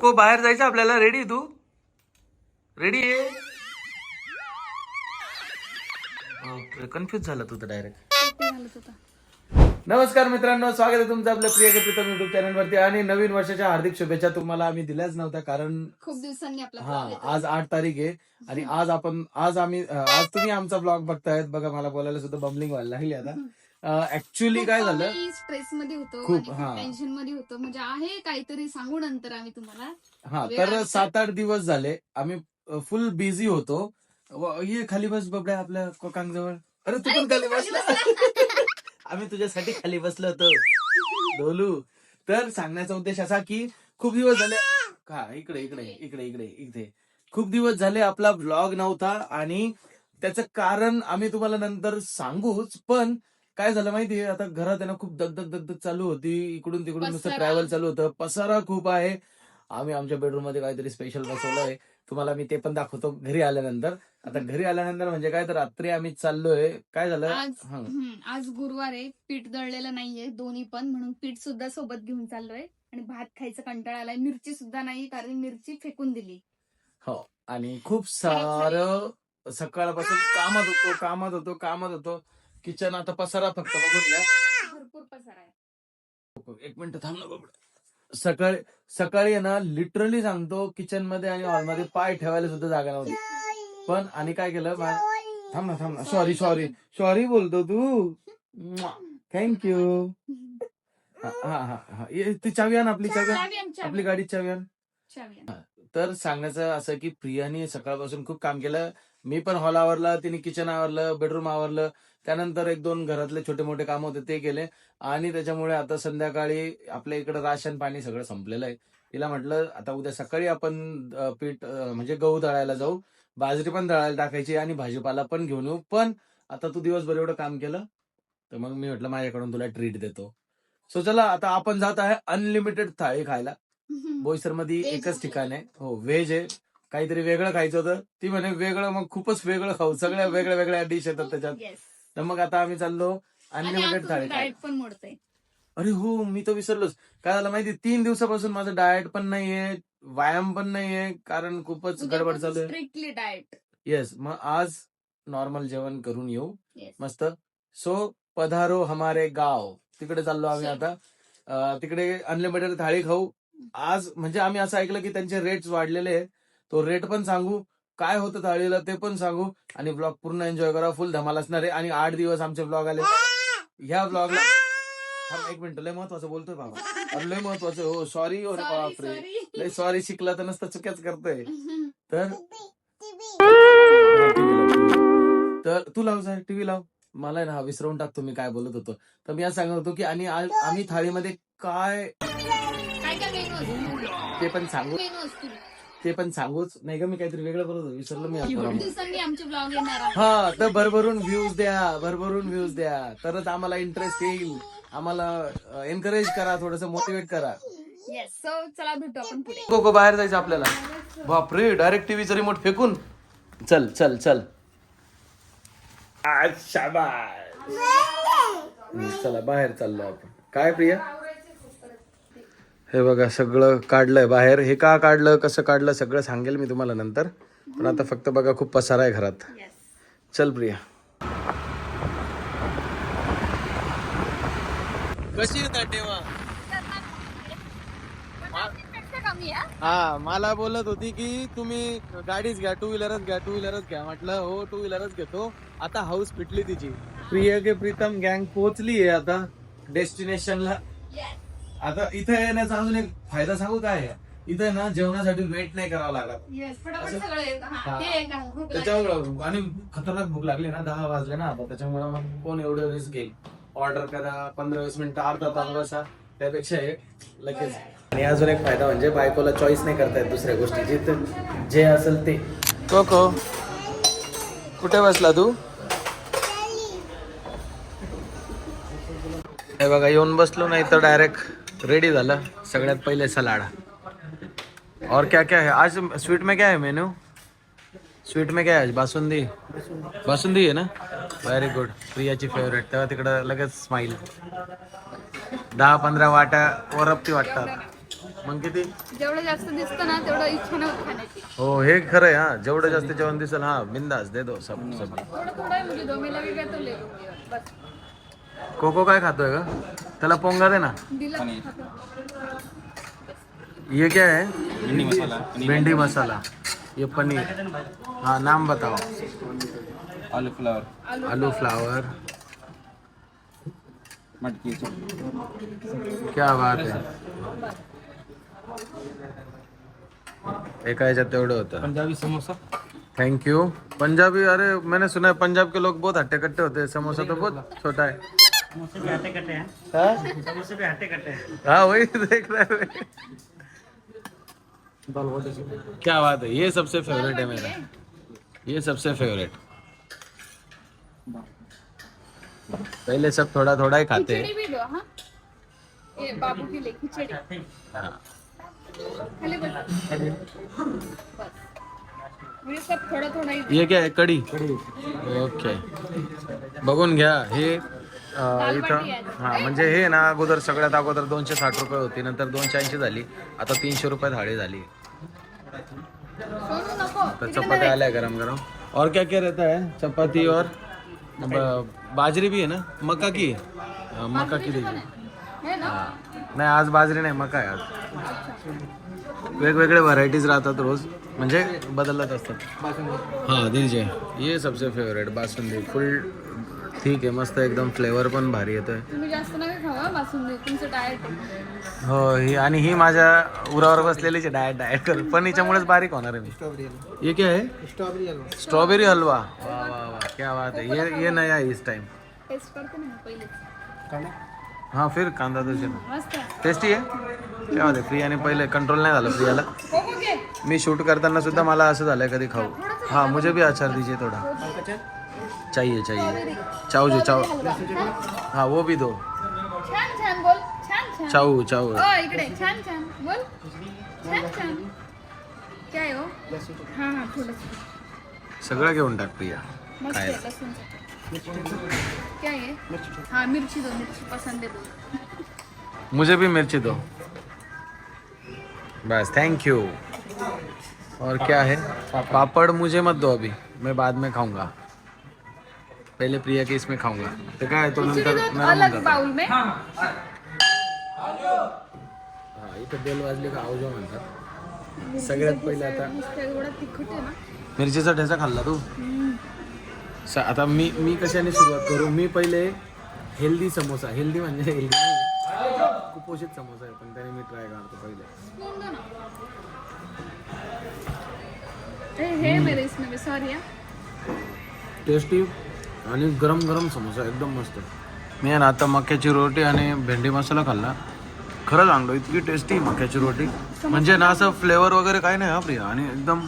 को बाहेर जायचं आपल्याला? रेडी तू? रेडी आहे कन्फ्युज झाला तू तर डायरेक्ट नमस्कार मित्रांनो स्वागत आहे तुमचं आपल्या प्रिय प्रीतम युट्यूब चॅनल वरती. आणि नवीन वर्षाच्या हार्दिक शुभेच्छा तुम्हाला आम्ही दिल्याच नव्हत्या कारण खूप दिवसांनी आपला हा येतो. आज आठ तारीख आहे. आणि आज आपण आज आम्ही आज तुम्ही आमचा ब्लॉग बघतायत. बघा मला बोलायला सुद्धा बमलिंग व्हायला लागली आता. ऍक्च्युली काय झालं? स्ट्रेस मध्ये होतो खूप, हा. टेन्शनमध्ये होतो. म्हणजे आहे काहीतरी सांगू नंतर आम्ही तुम्हाला. हा वेळ तर आहे. सात आठ दिवस झाले. आम्ही फुल बिझी होतो. व- ये खाली बस बबड्या आपल्या कोकांग जवळ अरे तू पण खाली बसला. आम्ही तुझ्यासाठी खाली बसलो होतो. डोलू. तर सांगण्याचा उद्देश असा की खूप दिवस झाले. का इकडे इकडे इकडे इकडे इथे. खूप दिवस झाले आपला ब्लॉग नव्हता आणि त्याचं कारण आम्ही तुम्हाला नंतर सांगूच पण काय झालं माहितीये आता घरात आहे ना खूप दगदग दगदग चालू होती. इकडून तिकडून नुसतं पसारा. ट्रॅव्हल चालू होतं. पसारा खूप आहे. आम्ही आमच्या बेडरूममध्ये काहीतरी स्पेशल बसवलंय तुम्हाला मी ते पण दाखवतो घरी आल्यानंतर. आता घरी आल्यानंतर म्हणजे काय तर रात्री आम्ही चाललोय. काय झालं? आज हं. हम्म, आज गुरुवार आहे. पीठ दळलेलं नाहीये दोन्ही पण. म्हणून पीठ सुद्धा सोबत घेऊन चाललोय. आणि भात खायचं कंटाळा आलाय. मिरची सुद्धा नाही कारण मिरची फेकून दिली. हो. आणि खूप सारं सकाळपासून कामात होतो कामात होतो कामात होतो. किचन आता पसारा फक्त बघून घ्या. भरपूर पसारा आहे. एक मिनिट थांब ना बाबा. सकाळी सकाळी आहे ना लिटरली सांगतो किचनमध्ये आणि हॉलमध्ये पाय ठेवायला सुद्धा जागा नव्हती. पण आणि काय केलं मा- थांब ना थांब ना. सॉरी सॉरी सॉरी बोलतो तू. थँक्यू हा हा हा ये, ती चावी आण आपली चावी आण. चावी आण, चावी आपली गाडी चावी आण. चावी आण. तर सांगायचं असं की प्रियाने सकाळपासून खूप काम केलं. मी पण हॉल आवरला तिने किचन आवरलं बेडरूम आवरलं. त्यानंतर एक दोन घरातले छोटे मोठे काम होते ते केले. आणि त्याच्यामुळे आता संध्याकाळी आपल्या इकडे राशन पाणी सगळं संपलेलं आहे. तिला म्हटलं आता उद्या सकाळी आपण पीठ म्हणजे गहू दळायला जाऊ. बाजरी पण दळायला टाकायची आणि भाजीपाला पण घेऊन येऊ. पण आता तू दिवसभर एवढं काम केलं तर मग मी म्हटलं माझ्याकडून तुला ट्रीट देतो. सो चला आता आपण जात आहे अनलिमिटेड थाळी खायला. बोईसरमध्ये एकच. ठिकाण आहे. हो व्हेज आहे. काहीतरी वेगळं खायचं होतं. ती म्हणे वेगळं मग खूपच वेगळं खाऊ. सगळ्या वेगळ्या वेगळ्या डिश येतात त्याच्यात. Yes. तर मग आता आम्ही चाललो अनलिमिटेड थाळी डाएट खायला. पण मोडतंय. अरे हो मी तर विसरलोच. काय झालं माहिती तीन दिवसापासून माझं डाएट पण नाहीये व्यायाम पण नाहीये कारण खूपच गडबड चालू आहे. स्ट्रिक्टली डाएट येस मग आज नॉर्मल जेवण करून येऊ. मस्त. सो पधारो हमारे गाव. तिकडे चाललो आम्ही Sure. आता. अं, तिकडे अनलिमिटेड थाळी खाऊ. आज म्हणजे आम्ही असं ऐकलं की त्यांचे रेट्स वाढलेले आहेत. तो रेट पण सांगू. काय होतं थाळीला ते पण सांगू. आणि ब्लॉग पूर्ण एन्जॉय करा. फुल धमाल असणार आहे. आणि आठ दिवस आमचे ब्लॉग आले. ह्या ब्लॉगला एक मिनिट. लय महत्वाचं बोलतोय बाबा. अरे लय महत्वाचं हो सॉरी हो रे बापरे. लय सॉरी शिकला तर नसतं चुक्याच करतोय. तर तर तू लाव जाय टीव्ही लाव. मला ना हा विसरवून टाकतो मी काय बोलत होतो. तर मी आज सांगत होतो की आणि आम्ही थाळीमध्ये काय ते पण सांगू. ते पण सांगूच. नाही का मी काहीतरी वेगळं बोलत होतो विसरलो मी खूप आता दिवसांनी आमचे ब्लॉग येणार आहे. हा तर भरभरून व्ह्यूज द्या भरभरून व्ह्यूज द्या. तरच आम्हाला इंटरेस्ट येईल. आम्हाला एनकरेज करा थोडस मोटिवेट करा. येस सो चला भेटू आपण पुढे. कोको बाहेर जायचं आपल्याला. बापरे डायरेक्ट टीव्हीचं रिमोट फेकून. चल चल चल. आज शाबास. हम्म, चला बाहेर चाललो आपण. काय प्रिया? हे बघा सगळं काढलंय. बाहेर हे का काढलं कसं काढलं सगळं सांगेल मी तुम्हाला नंतर. पण आता फक्त बघा खूप पसारा आहे घरात. येस चल प्रिया. कशी तेव्हा? कमी आहे हा. मला बोलत होती की तुम्ही गाडीच घ्या टू व्हीलरच घ्या टू व्हीलरच घ्या. म्हटलं हो टू व्हीलरच घेतो. आता हाऊस पिटली तिची. प्रिय के प्रीतम गँग पोहोचली आहे आता डेस्टिनेशनला आता इथे येण्याचा अजून एक फायदा सांगू काय? इथे ना जेवणासाठी वेट नाही करावा लागत येस फटाफट असं- सगळं येतं. हा, हा. ते एक आहे. भूक लागली. त्याच्यामुळे आणि खतरनाक भूक लागली ना दहा वाजले ना आता त्याच्यामुळे मग कोण एवढं रिस्क घेईल ऑर्डर करा पंधरा वीस मिनिटं अर्धा तास बसा त्यापेक्षा हे लगेच आणि अजून एक फायदा म्हणजे बायकोला चॉईस नाही करता येत दुसऱ्या गोष्टीची तर जे असेल ते कोको कुठे बसला तू हे बघा येऊन बसलो नाही तर डायरेक्ट रेडी झालं? सगळ्यात पहिले सलाड. और क्या क्या है? आज स्वीट में क्या है मेनू स्वीट में क्या है आज? बासुंदी? बासुंदी आहे ना? व्हेरी गुड प्रियाची फेवरेट तेव्हा तिकडं लगेच स्माईल दहा पंधरा वाट्या वरपती वाटतात. मग किती? जेवढं जास्त दिसतं ना तेवढं इच्छा खाण्याची. हो हे खरं आहे हा. जेवढं जास्त जेवण दिसेल हा. बिंदास दे दो सब सब. थोडं थोडं आहे मुझे दो मी लगे काय तो ले लूंगी बस. कोको काय खातोय का त्याला पोंगा दे ना. दिलं ये क्या है? भिंडी मसाला भिंडी मसाला. ये पनीर. हाँ नाम बताओ. आलू फ्लावर. आलू फ्लावर. मटकी क्या बात है. एका ह्याच्यात तेवढं होतं. पंजाबी समोसा. थैंक यू पंजाबी अरे मैंने सुना है पंजाब के लोग बहुत हट्टे कट्टे होते हैं. समोसा तो बहुत छोटा है. हाँ? हाँ? वही देख रहे हैं। क्या बात है ये सबसे फेवरेट है मेरा। ये सबसे फेवरेट पहले सब थोड़ा थोड़ा ही खाते हैं। खिचड़ी भी दो हाँ। ये बाबू के लिए खिचड़ी। हाँ। खाली बस बस मुझे सब थोडा थोडा ही ये क्या आहे कढी? ओके। बगुन घ्या हे अं, इथं? हा म्हणजे हे ना अगोदर सगळ्यात अगोदर दोनशे साठ रुपये होती नंतर दोनशे ऐंशी झाली आता तीनशे रुपये थाळी झाली. सोनू नको. तर चपाती आल्या गरम गरम. और क्या क्या रहता है चपाती और ब- बाजरी भी है ना? मका की हाँ, मका की देखिए। है ना? नाही आज बाजरी नाही मका आहे आज। वेगवेगळे व्हरायटीज राहतात रोज. म्हणजे बदलत असतात. हा दीजिए। ये सबसे फेवरेट बासुंदी फुल ठीक आहे मस्त एकदम फ्लेवर पण भारी येतोय. तुम्ही जास्त नका खावा बासुंदी. तुमचं डाएट आहे. हो ही आणि ही माझ्या उरावर बसलेलीच आहे डाएट डाएट कर पण हिच्यामुळेच बारीक होणार आहे मी. ये क्या है स्ट्रॉबेरी हलवा. वा वा वा. क्या बात है ये ये नया है इस टाइम टेस्ट करते ना पहिलेच हाँ फिर कांदा दर्शन मस्त. आहे? टेस्टी आहे. काय होते प्रियाने पहिले कंट्रोल नाही झालं प्रियाला. हो घे. मी शूट करताना सुद्धा मला असं झालंय कधी खाऊ. हाँ मुझे भी अचार दीजिए थोड़ा. चाहिए चाहिए। चाऊ जो चाऊ हाँ वो भी दो। छान छान बोल। छान छान। चाऊ चाऊ ओ इकडे छान छान बोल। छान छान। काय हो? हा हा थोडस सगळं. घेऊन टाक प्रिया काय? क्या आहे? हा मिरची दो मिरची पसंद आहे बोल. मुझे भी मिर्ची दो। बस थैंक यू और क्या है पापड़ मुझे मत दो अभी मैं बाद में खाऊँगा। पहले प्रिया के इसमें खाऊंगा। तो क्या है तो नंतर अलग. बाउल में? हा इथं बेल वाजली का आवजो म्हणतात सगळ्यात पहिले आता। मिरचीचा ठेचा खाल्ला तू? स- आता मी मी कशाने सुरुवात करू? मी पहिले हेल्दी समोसा हेल्दी म्हणजे हेल्दी कुपोषित समोसा आहे पण त्याने मी ट्राय करतो पहिले. हे टेस्टी आणि गरम गरम समोसा एकदम मस्त मी आहे ना आता मक्याची रोटी आणि भेंडी मसाला खाल्ला. खरं सांगतो इतकी टेस्टी मक्याची रोटी. म्हणजे ना असं फ्लेवर वगैरे काही नाही हा प्रिया आणि एकदम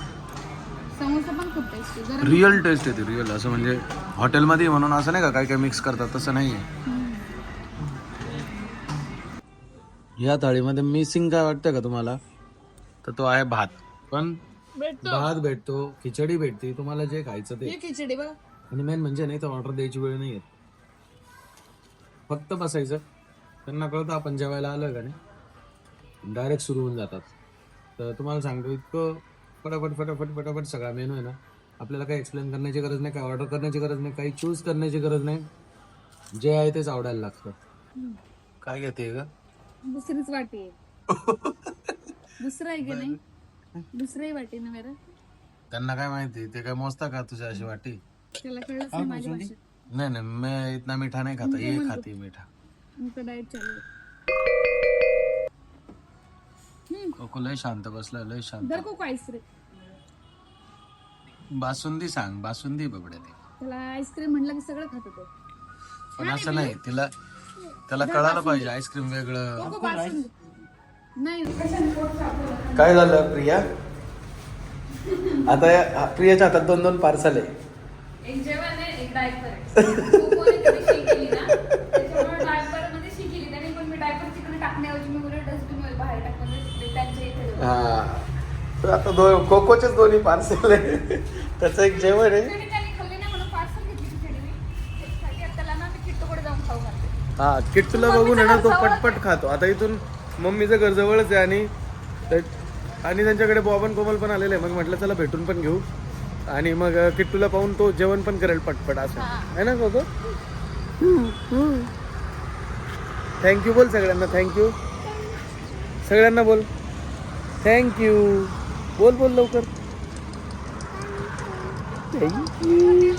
समोसा पण खूप टेस्टी गरम रिअल टेस्ट येते रिअल असं म्हणजे हॉटेलमध्ये म्हणून असं नाही का काय काय मिक्स करतात तसं नाही आहे या थाळीमध्ये मिसिंग काय वाटतं का तुम्हाला? तर तो आहे भात. पण भात भेटतो खिचडी भेटते तुम्हाला जे खायचं ते. हे खिचडी बघा. आणि मेन म्हणजे नाही तर ऑर्डर द्यायची वेळ नाही येत फक्त बसायचं. त्यांना कळतं आपण जेवायला आलं का नाही. डायरेक्ट सुरू होऊन जातात. तर तुम्हाला सांगतो इतकं फटाफट फटाफट फटाफट सगळा मेनू आहे ना. आपल्याला काही एक्सप्लेन करण्याची गरज नाही काही ऑर्डर करण्याची गरज नाही काही चूज करण्याची गरज नाही. जे आहे तेच आवडायला लागतं. काय घेते का दुसरीच वाटी दुसरं आहे की नाही? दुसरंही वाटी ना मेरा त्यांना काय माहिती ते काय मोजता का तुझ्या अशी वाटी? त्याला कळलंच नाही माझ्या भाषेत. नाही नाही मी इतना मीठा नाही खाता ये खाती मीठा. आमचं डाएट चालू आहे. कोको लय शांत बसला लय शांत. धर कोको आईस्क्रीम बासुंदी सांग बासुंदी बबड्या ते त्याला आईस्क्रीम म्हणलं की सगळं खात होतो पण असं नाही तिला त्याला कळायला पाहिजे आईस्क्रीम वेगळं. कोको बासुंदी. नाही. काय झालं प्रिया? आता या- प्रियाच्या हातात दोन दोन पार्सल आहे. एक जेवण आहे एक डायपर कोकोने कधी शी केली ना. त्याच्यामुळे डायपरमध्ये शी केली त्याने पण मी डायपर तिकडे टाकण्याऐवजी मी उलट डस्टबिनमध्ये बाहेर टाकून ते त्यांच्या इथे ठेवलं. हा. तर आता कोकोचेच दोन्ही पार्सल आहे. त्याचं एक जेवण आहे. हा किट्टूला बघून आहे ना तो पटपट खातो. आता इथून मम्मीचं घर जवळच आहे आणि आणि त्यांच्याकडे बॉबन कोमल पण आलेले आहे. मग म्हटलं चला भेटून पण घेऊ. आणि मग किट्टूला पाहून तो जेवण पण करेल पटपट असं. आहे ना गोगो? थँक्यू बोल सगळ्यांना थँक्यू सगळ्यांना बोल. थँक्यू बोल बोल लवकर. थँक्यू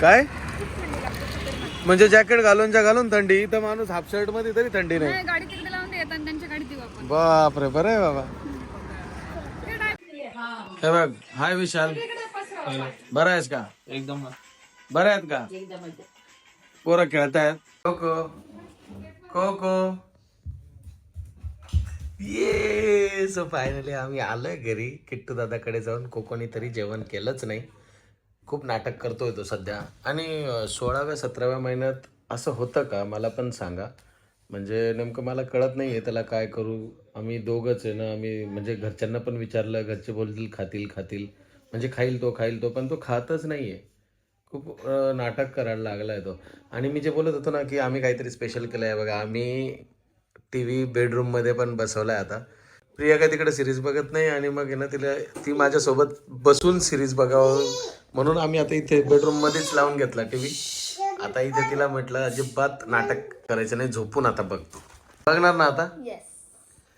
काय? म्हणजे जॅकेट घालून ज्या घालून थंडी इथं माणूस हाफ शर्टमध्ये तरी थंडी नाही. बापरे बरं आहे बाबा. हे बघ हाय विशाल. बरं आहेस का? एकदम बरं आहेत का? पोरं खेळत आहेत कोको कोको ये सो फायनली आम्ही आलोय घरी. किट्टू दादाकडे जाऊन कोकोनी तरी जेवण केलंच नाही. खूप नाटक करतोय तो सध्या. आणि सोळाव्या सतराव्या महिन्यात असं होतं का? मला पण सांगा. म्हणजे नेमकं मला कळत नाही आहे त्याला काय करू. आम्ही दोघंच आहे ना आम्ही म्हणजे घरच्यांना पण विचारलं घरचे बोलतील खातील खातील. म्हणजे खाईल तो खाईल तो पण तो खातच नाही आहे खूप नाटक करायला लागला आहे तो. आणि मी जे बोलत होतो ना की आम्ही काहीतरी स्पेशल केलं आहे बघा आम्ही टी व्ही बेडरूममध्ये पण बसवला आहे आता. प्रिया काय तिकडे सिरीज बघत नाही आणि मग ना तिला ती माझ्यासोबत बसून सिरीज बघावं म्हणून आम्ही आता इथे बेडरूममध्येच लावून घेतला टी व्ही आता इथे तिला म्हटलं अजिबात नाटक करायचं नाही झोपून आता बघतो बघणार ना आता?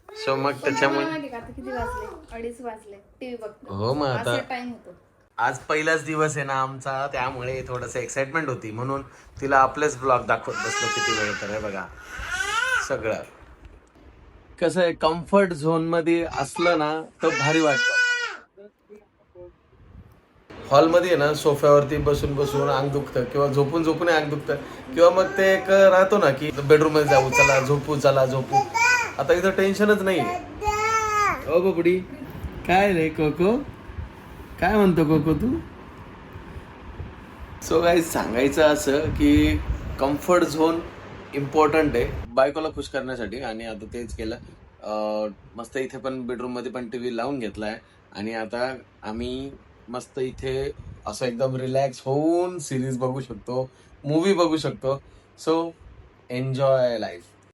सो मग त्याच्यामुळे माहिती का आता किती वाजले? अडीच वाजले. टीव्ही बघतो. हो मग आता टाइम होतो. आज पहिलाच दिवस आहे ना आमचा त्यामुळे थोडस एक्साइटमेंट होती. म्हणून तिला आपलेच ब्लॉग दाखवत बसलो किती वेळ तर बघा. सगळं. कसं आहे कम्फर्ट झोनमध्ये असलं ना तर भारी वाटतं. हॉलमध्ये आहे ना सोफ्यावरती बसून बसून अंग दुखतं किंवा झोपून झोपून अंग दुखतं. किंवा मग ते एक राहतो ना की बेडरूममध्ये जाऊ चला झोपू चला झोपू. आता इथं टेन्शनच नाही ओ बबडी काय रे कोको? काय म्हणतो कोको तू? सो काय सांगायचं असं की कम्फर्ट झोन इम्पॉर्टंट आहे. बायकोला खुश करण्यासाठी आणि आता तेच केलं. मस्त इथे पण बेडरूममध्ये पण टीव्ही लावून घेतलाय. आणि आता आम्ही मस्त इथे असं एकदम रिलॅक्स होऊन सिरीज बघू शकतो मूवी बघू शकतो. So enjoy life